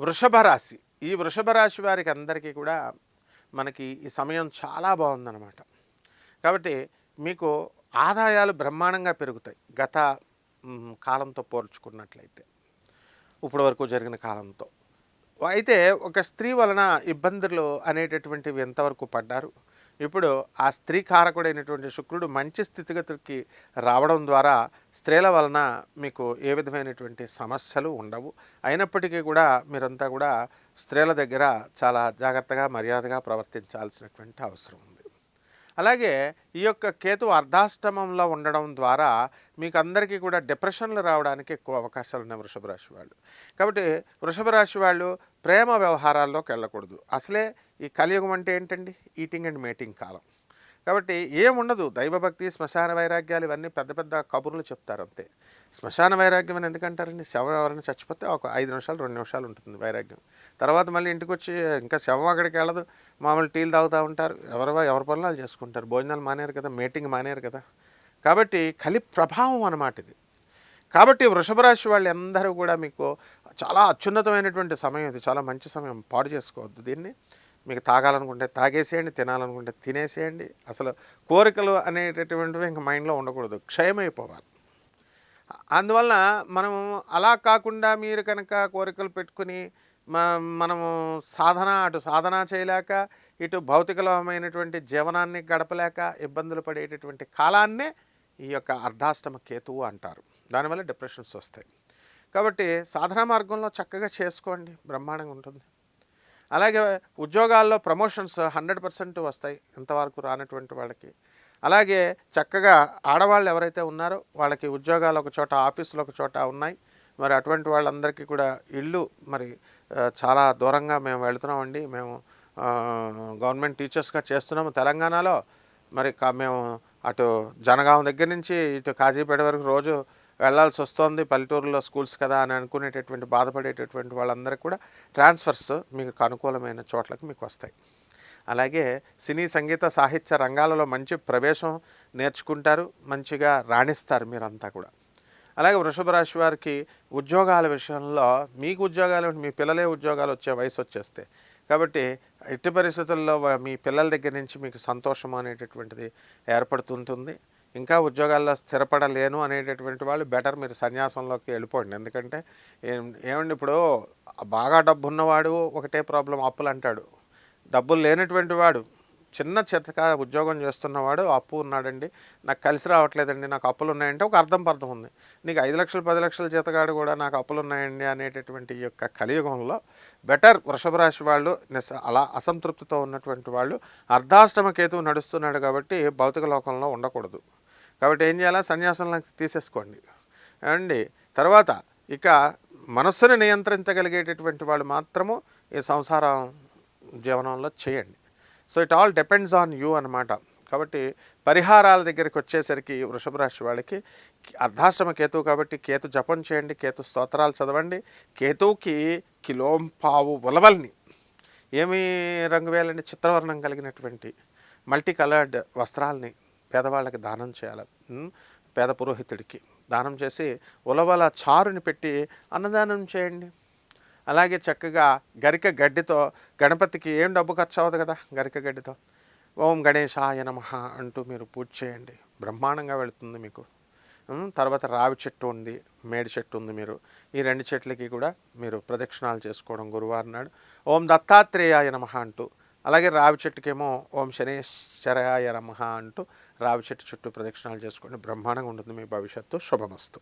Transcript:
వృషభ రాశి ఈ వృషభ రాశి వారికి అందరికీ కూడా మనకి ఈ సమయం చాలా బాగుందన్నమాట. కాబట్టి మీకు ఆదాయాలు బ్రహ్మాండంగా పెరుగుతాయి. గత కాలంతో పోల్చుకున్నట్లయితే. ఇప్పటి వరకు జరిగిన కాలంతో. అయితే ఒక స్త్రీ వలన ఇబ్బందులు అనేటటువంటివి ఎంతవరకు పడ్డారు? ఇప్పుడు ఆ స్త్రీ కారకుడైనటువంటి శుక్రుడు మంచి స్థితిగతికి రావడం ద్వారా స్త్రీల వలన మీకు ఏ విధమైనటువంటి సమస్యలు ఉండవు. అయినప్పటికీ కూడా మీరంతా కూడా స్త్రీల దగ్గర చాలా జాగ్రత్తగా మర్యాదగా ప్రవర్తించాల్సినటువంటి అవసరం ఉంది. అలాగే ఈ యొక్క కేతు అర్ధాష్టమంలో ఉండడం ద్వారా మీకు అందరికీ కూడా డిప్రెషన్లు రావడానికి ఎక్కువ అవకాశాలు ఉన్నాయి వృషభ రాశి వాళ్ళు. కాబట్టి వృషభ రాశి వాళ్ళు ప్రేమ వ్యవహారాల్లోకి వెళ్ళకూడదు. అసలే ఈ కలియుగం అంటే ఏంటండి? ఈటింగ్ అండ్ మేటింగ్ కాలం. కాబట్టి ఏముండదు. దైవభక్తి శ్మశాన వైరాగ్యాలు ఇవన్నీ పెద్ద పెద్ద కబుర్లు చెప్తారు అంతే. శ్మశాన వైరాగ్యం అని ఎందుకంటారండి? శవం ఎవరైనా చచ్చిపోతే ఒక ఐదు నిమిషాలు రెండు నిమిషాలు ఉంటుంది వైరాగ్యం. తర్వాత మళ్ళీ ఇంటికి వచ్చి ఇంకా శవం అక్కడికి వెళ్ళదు. మామూలు టీలు తాగుతూ ఉంటారు. ఎవరు ఎవరి పనులు చేసుకుంటారు. భోజనాలు మానేరు కదా మీటింగ్ మానేరు కదా. కాబట్టి కలి ప్రభావం అన్నమాట ఇది. కాబట్టి వృషభ రాశి వాళ్ళు అందరూ కూడా మీకు చాలా అత్యున్నతమైనటువంటి సమయం ఇది. చాలా మంచి సమయం. పాడు చేసుకోవద్దు దీన్ని. మీకు తాగాలనుకుంటే తాగేసేయండి తినాలనుకుంటే తినేసేయండి. అసలు కోరికలు అనేటటువంటివి ఇంకా మైండ్లో ఉండకూడదు క్షయమైపోవాలి. అందువలన మనం అలా కాకుండా మీరు కనుక కోరికలు పెట్టుకుని మ- మనము సాధన అటు సాధన చేయలేక ఇటు భౌతికమైనటువంటి జీవనాన్ని గడపలేక ఇబ్బందులు పడేటటువంటి కాలాన్నే ఈ యొక్క అర్ధాష్టమ కేతువు అంటారు. దానివల్ల డిప్రెషన్స్ వస్తాయి. కాబట్టి సాధనా మార్గంలో చక్కగా చేసుకోండి బ్రహ్మాండంగా ఉంటుంది. అలాగే ఉద్యోగాల్లో ప్రమోషన్స్ హండ్రెడ్ పర్సెంట్ వస్తాయి ఇంతవరకు రానటువంటి వాళ్ళకి. అలాగే చక్కగా ఆడవాళ్ళు ఎవరైతే ఉన్నారో వాళ్ళకి ఉద్యోగాలు ఒక చోట ఆఫీసులు ఒక చోట ఉన్నాయి. మరి అటువంటి వాళ్ళందరికీ కూడా ఇల్లు మరి చాలా దూరంగా మేము వెళుతున్నామండి. మేము గవర్నమెంట్ టీచర్స్గా చేస్తున్నాము తెలంగాణలో. మరి కా- మేము అటు జనగాం దగ్గర నుంచి ఇటు కాజీపేట వరకు రోజు వెళ్ళాల్సి వస్తుంది పల్లెటూరులో స్కూల్స్ కదా అని అనుకునేటటువంటి బాధపడేటటువంటి వాళ్ళందరికీ కూడా ట్రాన్స్ఫర్స్ మీకు అనుకూలమైన చోట్లకు మీకు వస్తాయి. అలాగే సినీ సంగీత సాహిత్య రంగాలలో మంచి ప్రవేశం నేర్చుకుంటారు మంచిగా రాణిస్తారు మీరంతా కూడా. అలాగే వృషభ రాశి వారికి ఉద్యోగాల విషయంలో మీకు ఉద్యోగాలు మీ పిల్లలే ఉద్యోగాలు వచ్చే వయసు వచ్చేస్తే. కాబట్టి ఎట్టి పరిస్థితుల్లో మీ పిల్లల దగ్గర నుంచి మీకు సంతోషం అనేటటువంటిది ఏర్పడుతుంటుంది. ఇంకా ఉద్యోగాల్లో స్థిరపడలేను అనేటటువంటి వాళ్ళు బెటర్ మీరు సన్యాసంలోకి వెళ్ళిపోండి. ఎందుకంటే ఏం ఏమండి ఇప్పుడు బాగా డబ్బు ఉన్నవాడు ఒకటే ప్రాబ్లం అప్పులు అంటాడు. డబ్బులు లేనటువంటి వాడు చిన్న చితక ఉద్యోగం చేస్తున్నవాడు అప్పు ఉన్నాడండి. నాకు కలిసి రావట్లేదండి నాకు అప్పులు ఉన్నాయంటే ఒక అర్థం పర్థం ఉంది. నీకు ఐదు లక్షలు పది లక్షల జీతగాడు కూడా నాకు అప్పులు ఉన్నాయండి అనేటటువంటి ఈ యొక్క కలియుగంలో బెటర్ వృషభ రాశి వాళ్ళు అలా అసంతృప్తితో ఉన్నటువంటి వాళ్ళు అర్ధాష్టమ కేతువు నడుస్తున్నాడు కాబట్టి భౌతిక లోకంలో ఉండకూడదు. కాబట్టి ఏం చేయాలా? సన్యాసంలో తీసేసుకోండి. అండి తర్వాత ఇక మనస్సును నియంత్రించగలిగేటటువంటి వాళ్ళు మాత్రము ఈ సంసారం జీవనంలో చేయండి. So it all depends on you అనమాట కాబట్టి పరిహారాల దగ్గరికి వచ్చేసరికి వృషభ రాశి వాళ్ళకి అర్ధాశ్రమ కేతువు కాబట్టి కేతు జపం చేయండి కేతు స్తోత్రాలు చదవండి. కేతువుకి కిలోంపావు ఉలవల్ని. ఏమి రంగు వేయాలండి చిత్రవర్ణం కలిగినటువంటి మల్టీ కలర్డ్ వస్త్రాలని. పేదవాళ్ళకి దానం చేయాలి. పేద పురోహితుడికి దానం చేసి ఉలవల చారుని పెట్టి అన్నదానం చేయండి. అలాగే చక్కగా గరిక గడ్డితో గణపతికి ఏం డబ్బు ఖర్చు అవ్వదు కదా గరిక గడ్డితో. ఓం గణేశాయ నమ అంటూ మీరు పూజ చేయండి. బ్రహ్మాండంగా వెళుతుంది మీకు. తర్వాత రావి చెట్టు ఉంది మేడి చెట్టు ఉంది మీరు. ఈ రెండు చెట్లకి కూడా మీరు ప్రదక్షిణాలు చేసుకోవడం గురువారం నాడు. ఓం దత్తాత్రేయాయ నమ అంటూ. అలాగే రావి చెట్టుకేమో ఓం శనేశ్వరాయ నమ అంటూ రావి చెట్టు చుట్టూ ప్రదక్షిణాలు చేసుకోండి. బ్రహ్మాండంగా ఉంటుంది మీ భవిష్యత్తు. శుభమస్తు.